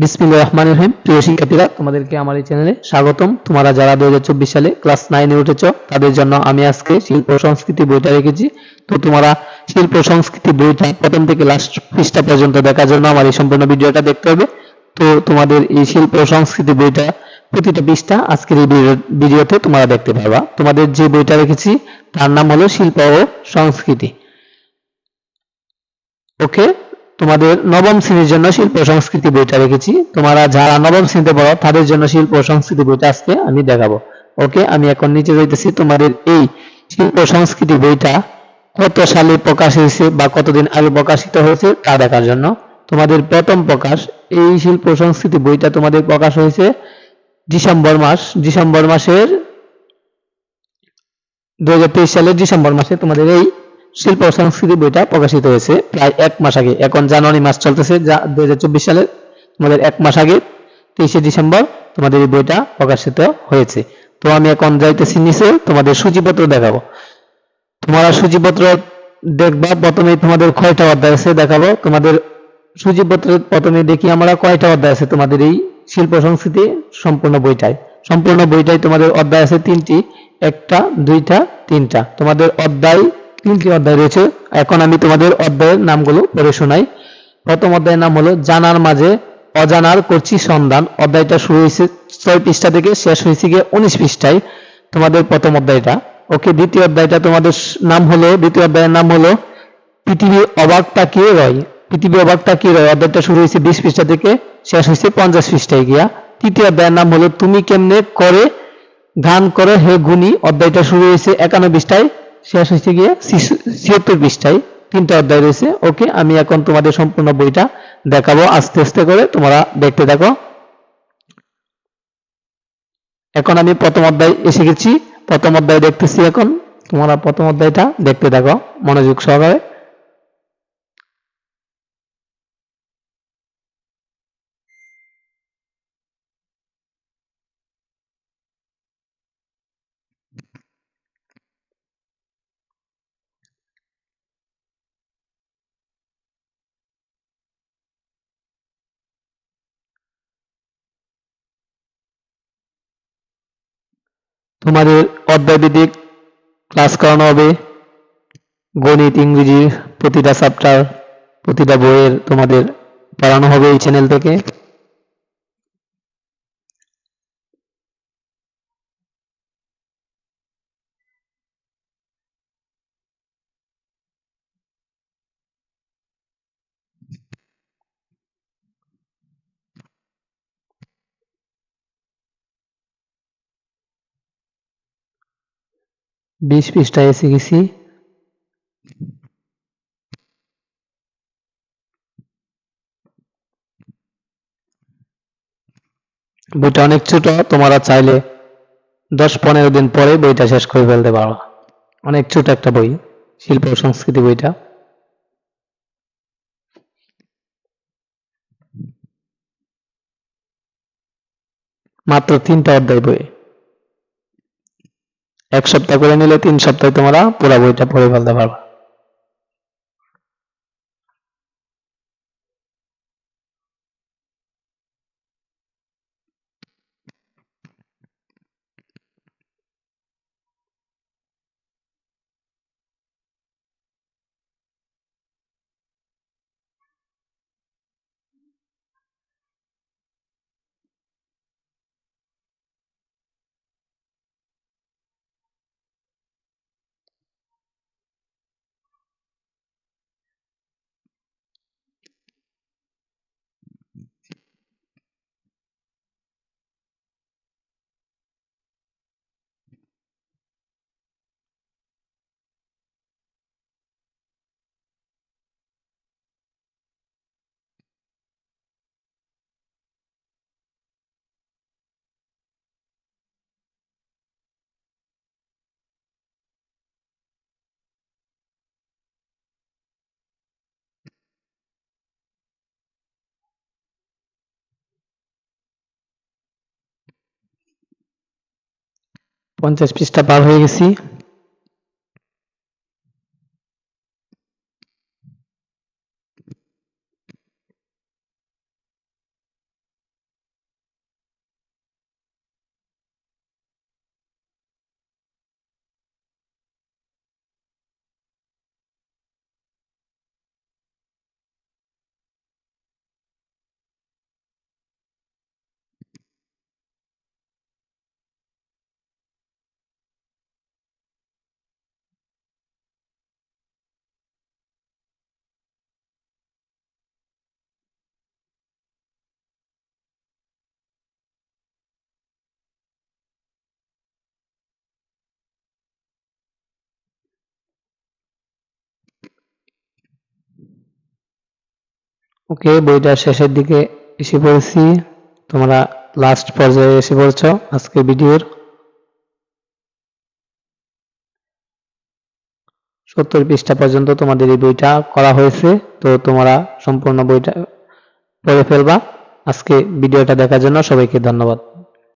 বিসমিল্লাহির রহমানির রহিম। প্রিয় শিক্ষার্থীরা, তোমাদেরকে আমার এই চ্যানেলে স্বাগতম। তোমরা যারা দুই হাজার চব্বিশ সালে ক্লাস নাইনে উঠেছ, তাদের জন্য আমি আজকে শিল্প সংস্কৃতি বইটা রেখেছি। তো তোমরা শিল্প সংস্কৃতি বইটা প্রথম থেকে লাস্ট পৃষ্ঠা পর্যন্ত দেখার জন্য আমার এই সম্পূর্ণ ভিডিওটা দেখতে হবে। তো তোমাদের এই শিল্প সংস্কৃতি বইটা প্রতিটা পৃষ্ঠা আজকের এই ভিডিওতে তোমরা দেখতে পারবা। তোমাদের যে বইটা রেখেছি, তার নাম হলো শিল্প ও সংস্কৃতি। ওকে? তোমাদের নবম শ্রেণির জন্য শিল্প সংস্কৃতি বইটা রেখেছি। তোমরা যারা নবম শ্রেণীতে পড়ো, তাদের জন্য শিল্প সংস্কৃতি বইটা আজকে আমি দেখাবো। ওকে, আমি এখন নিচে যাইতেছি। তোমাদের এই শিল্প সংস্কৃতি বইটা কত সালে প্রকাশ হয়েছে বা কতদিন আগে প্রকাশিত হয়েছে, তা দেখার জন্য। তোমাদের প্রথম প্রকাশ, এই শিল্প সংস্কৃতি বইটা তোমাদের প্রকাশ হয়েছে ডিসেম্বর মাস। ডিসেম্বর মাসের দু হাজার তেইশ সালের ডিসেম্বর মাসে তোমাদের এই শিল্প সংস্কৃতি বইটা প্রকাশিত হয়েছে প্রায় এক মাস আগে। এখন জানুয়ারি মাস চলতেছে, যা দুই সালের, তোমাদের এক মাস আগে, তেইশে ডিসেম্বর, তোমাদের এই বইটা প্রকাশিত হয়েছে। তো আমি এখন যাইতেছি নিচে, তোমাদের সূচিপত্র দেখাবো। তোমরা সূচিপত্র দেখবা প্রথমে তোমাদের কয়টা অধ্যায় আছে দেখাবো। তোমাদের সূচিপত্রের প্রথমে দেখি আমরা কয়টা অধ্যায় আছে তোমাদের এই শিল্প সংস্কৃতি সম্পূর্ণ বইটাই সম্পূর্ণ বইটাই তোমাদের অধ্যায় আছে তিনটি, একটা, দুইটা, তিনটা। তোমাদের অধ্যায় তিনটি অধ্যায় রয়েছে। এখন আমি তোমাদের অধ্যায়ের নামগুলো পড়ে শোনাই। প্রথম অধ্যায়ের নাম হলো, জানার মাঝে অজানার করছি সন্ধান। অধ্যায়টা শুরু হয়েছে ছয় পৃষ্ঠা থেকে, শেষ হয়েছে গিয়ে উনিশ পৃষ্ঠায়। তোমাদের প্রথম অধ্যায়টা। ওকে, দ্বিতীয় অধ্যায়টা তোমাদের নাম হলো, দ্বিতীয় অধ্যায়ের নাম হলো, পৃথিবী অবাক তাকিয়ে রয়? পৃথিবী অবাক তাকিয়ে রয়? অধ্যায়টা শুরু হয়েছে বিশ পৃষ্ঠা থেকে, শেষ হয়েছে পঞ্চাশ পৃষ্ঠায় গিয়া। তৃতীয় অধ্যায়ের নাম হলো, তুমি কেমনে করে গান করে হে গুণী? অধ্যায়টা শুরু হয়েছে একান্ন পৃষ্ঠায়। শেষ হয়েছে গিয়ে ছিয়াত্তর পৃষ্ঠায় তিনটা অধ্যায় রয়েছে। ওকে, আমি এখন তোমাদের সম্পূর্ণ বইটা দেখাবো। আস্তে আস্তে করে তোমরা দেখতে দেখো এখন আমি প্রথম অধ্যায় এসে গেছি। প্রথম অধ্যায় দেখতেছি এখন। তোমরা প্রথম অধ্যায়টা দেখতে থাকো মনোযোগ সহকারে। তোমাদের অধ্যায়ভিত্তিক ক্লাস করানো হবে। গণিত, ইংরেজির প্রতিটা চ্যাপ্টার প্রতিটা বইয়ের তোমাদের পড়ানো হবে এই চ্যানেল থেকে। বিশ পৃষ্ঠায় এসে গেছি। বইটা অনেক ছোট, তোমরা চাইলে দশ পনেরো দিন পরে বইটা শেষ করে ফেলতে পারো। অনেক ছোট একটা বই, শিল্প সংস্কৃতি বইটা। মাত্র তিনটা অধ্যায় বই। এক সপ্তাহ করে নিলে তিন সপ্তাহে তোমরা পুরো বইটা পড়ে ফেলতে পারবে। পঞ্চাশ পৃষ্ঠা পার হয়ে গেছি। ওকে বইটার শেষের দিকে এসে পড়েছি। তোমরা লাস্ট পর্যায়ে এসে পড়ছ আজকে ভিডিওর। সত্তর পৃষ্ঠা পর্যন্ত তোমাদের এই বইটা করা হয়েছে, তো তোমরা সম্পূর্ণ বইটা পড়ে ফেলবা। আজকে ভিডিওটা দেখার জন্য সবাইকে ধন্যবাদ।